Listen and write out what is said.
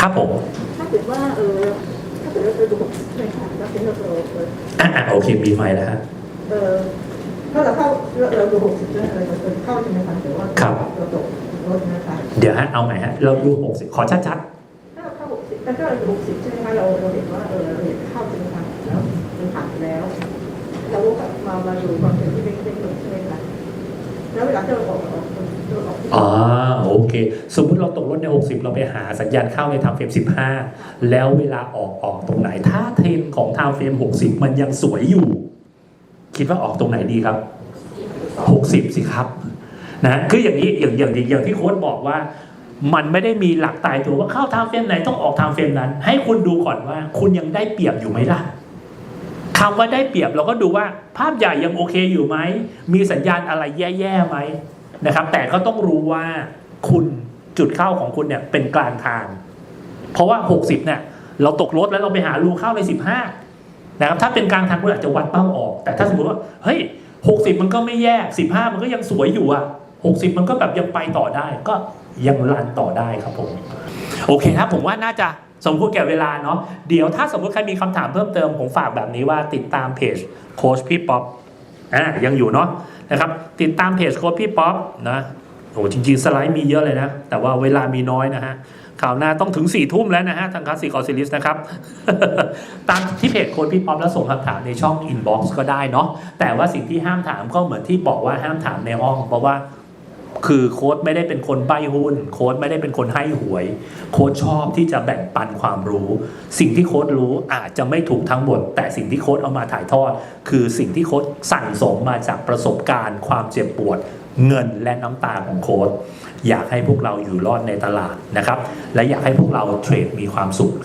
ครับผม ถ้าเกิดว่าเออถ้าเกิดเราเราดูใช่ไหมคะแล้วเป็นเราเราเราอะอะโอเคมีไฟแล้วฮะ เออถ้าเราเข้าเราเราดูหกสิบใช่ไหมเออเราเข้าใช่ไหมคะหรือว่าครับ เราตกรถนะคะเดี๋ยวฮะเอาใหม่ฮะเราดูหกสิบขอชัดถ้าเราเข้าหกสิบถ้าเราดูหกสิบใช่ไหมคะเราเราเห็นว่าเออเราเห็นเข้าใช่ไหมคะแล้วมันผ่านไปแล้ว เราก็มามาดูความเห็นที่เป็นเป็นใช่ไหมคะแล้วเวลาที่เราออกออกเราออก ๆอ๋อโอ เค สมมุติเราตกรถใน 60 เราไปหาสัญญาณเข้าในทางเฟรม 15 แล้วเวลาออกออกตรงไหน ถ้าเทรนของทางเฟรม 60 มันยังสวยอยู่ คิดว่าออกตรงไหนดีครับ 60 สิครับนะคืออย่างนี้อย่างอย่างอย่างที่โค้ดบอกว่า มันไม่ได้มีหลักตายตัวว่าเข้าทางเฟรมไหนต้องออกทางเฟรมนั้น ให้คุณดูก่อนว่า คุณยังได้เปรียบอยู่ไหมล่ะคำว่าได้เปรียบเราก็ดูว่าภาพใหญ่ยังโอเคอยู่ไหม มีสัญญาณอะไรแย่ๆไหมนะครับ แต่ก็ต้องรู้ว่า คุณจุดเข้าของคุณเนี่ยเป็นกลางทาง เพราะว่า 60เนี่ยเราตกรถแล้วเราไปหารูเข้าใน 15นะครับถ้าเป็นกลางทางคุณอาจจะวัดเป้าออก แต่ถ้าสมมติว่าเฮ้ย60 มันก็ไม่แย่15 มันก็ยังสวยอยู่อะ60 มันก็แบบยังไปต่อได้ก็ยังรันต่อได้ครับผมโอเคครับผมว่าน่าจะสมควรแก่เวลาเนาะเดี๋ยวถ้าสมมติใครมีคำถามเพิ่มเติมผมฝากแบบนี้ว่าติดตามเพจโค้ชพี่ป๊อปอ่ายังอยู่เนาะนะครับติดตามเพจโค้ชพี่ป๊อปนะ โอ้จริงๆ สไลด์มีเยอะเลยนะ แต่ว่าเวลามีน้อยนะฮะข่าวหน้าต้องถึง4ี่ทุ่มแล้วนะฮะ ทางคลาสสิกออซิลิสนะครับ ตามที่เพจโค้ดพี่ป๊อปแล้วส่งคำถามในช่องอินบ็อกซ์ก็ได้เนาะแต่ว่าสิ่งที่ห้ามถามก็เหมือนที่บอกว่าห้ามถามในห้อง เพราะว่า คือโค้ดไม่ได้เป็นคนใบ้หุ้น โค้ดไม่ได้เป็นคนให้หวย โค้ดชอบที่จะแบ่งปันความรู้ สิ่งที่โค้ดรู้อาจจะไม่ถูกทั้งหมด แต่สิ่งที่โค้ดเอามาถ่ายทอด คือสิ่งที่โค้ดสั่งสมมาจากประสบการณ์ ความเจ็บปวด เงินและน้ำตาของโค้ดอยากให้พวกเราอยู่รอดในตลาดนะครับ และอยากให้พวกเราเทรดมีความสุข